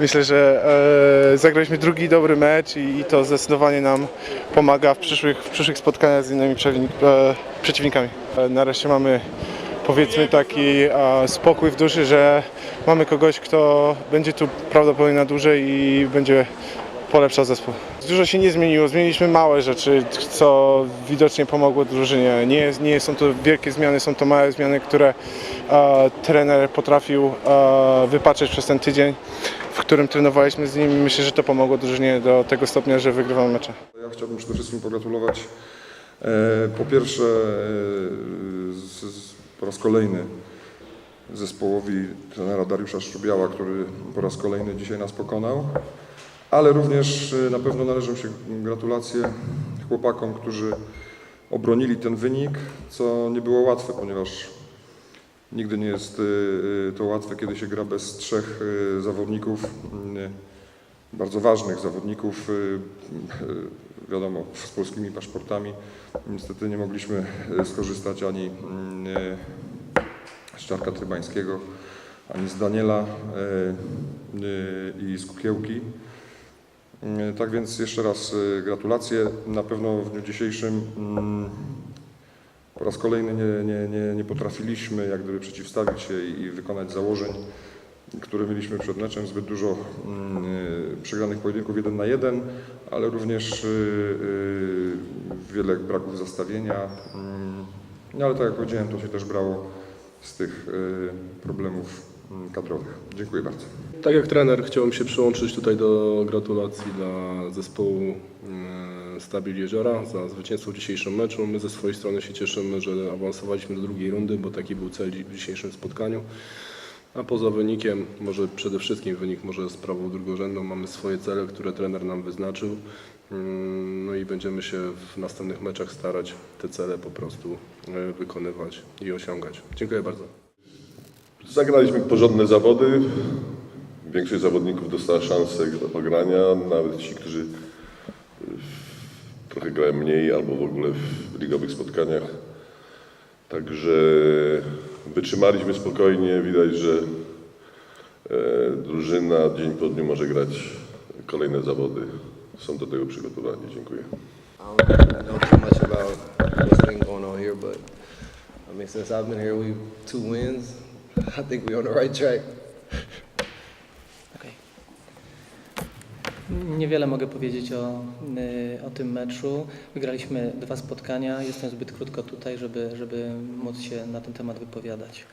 myślę, że e, zagraliśmy drugi dobry mecz i, i to zdecydowanie nam pomaga w przyszłych, w przyszłych spotkaniach z innymi e, przeciwnikami. E, nareszcie mamy powiedzmy taki spokój w duszy, że mamy kogoś, kto będzie tu prawdopodobnie na dłużej i będzie polepszał zespół. Dużo się nie zmieniło, zmieniliśmy małe rzeczy, co widocznie pomogło drużynie. Nie, nie są to wielkie zmiany, są to małe zmiany, które e, trener potrafił e, wypatrzeć przez ten tydzień, w którym trenowaliśmy z nim. Myślę, że to pomogło drużynie do tego stopnia, że wygrywamy mecze. Ja chciałbym przede wszystkim pogratulować e, po pierwsze e, z, z, po raz kolejny zespołowi trenera Dariusza Szczubiała, który po raz kolejny dzisiaj nas pokonał, ale również e, na pewno należą się gratulacje chłopakom, którzy obronili ten wynik, co nie było łatwe, ponieważ nigdy nie jest e, e, to łatwe, kiedy się gra bez trzech zawodników. bardzo ważnych zawodników, y, y, wiadomo, z polskimi paszportami. Niestety nie mogliśmy y, skorzystać ani y, z Czarka Trybańskiego, ani z Daniela y, y, i z Kukiełki. Y, Tak więc jeszcze raz y, gratulacje. Na pewno w dniu dzisiejszym mm, po raz kolejny nie, nie, nie, nie potrafiliśmy jak gdyby przeciwstawić się i, wykonać założeń, które mieliśmy przed meczem. Zbyt dużo mm, y, przegranych pojedynków jeden na jeden, ale również y, wiele braków zastawienia. Mm, No ale tak jak powiedziałem, to się też brało z tych y, problemów mm, kadrowych. Dziękuję bardzo. Tak jak trener chciałbym się przyłączyć tutaj do gratulacji dla zespołu e, Stabil Jeziora za zwycięstwo w dzisiejszym meczu. My ze swojej strony się cieszymy, że awansowaliśmy do drugiej rundy, bo taki był cel w dzisiejszym spotkaniu. A poza wynikiem, może przede wszystkim wynik może sprawą drugorzędną, mamy swoje cele, które trener nam wyznaczył. Mm, No i będziemy się w następnych meczach starać te cele po prostu e, wykonywać i osiągać. Dziękuję bardzo. Zagraliśmy porządne zawody. Większość zawodników dostała szansę do grania, nawet ci, którzy y, trochę grają mniej albo w ogóle w ligowych spotkaniach. Także wytrzymaliśmy spokojnie. Widać, że e, drużyna dzień po dniu może grać kolejne zawody. Są do tego przygotowani. Dziękuję. I mean, since I've been here, we've two wins. I think we're on the right track. Niewiele mogę powiedzieć o, y, o tym meczu. Wygraliśmy dwa spotkania. Jestem zbyt krótko tutaj, żeby, żeby móc się na ten temat wypowiadać.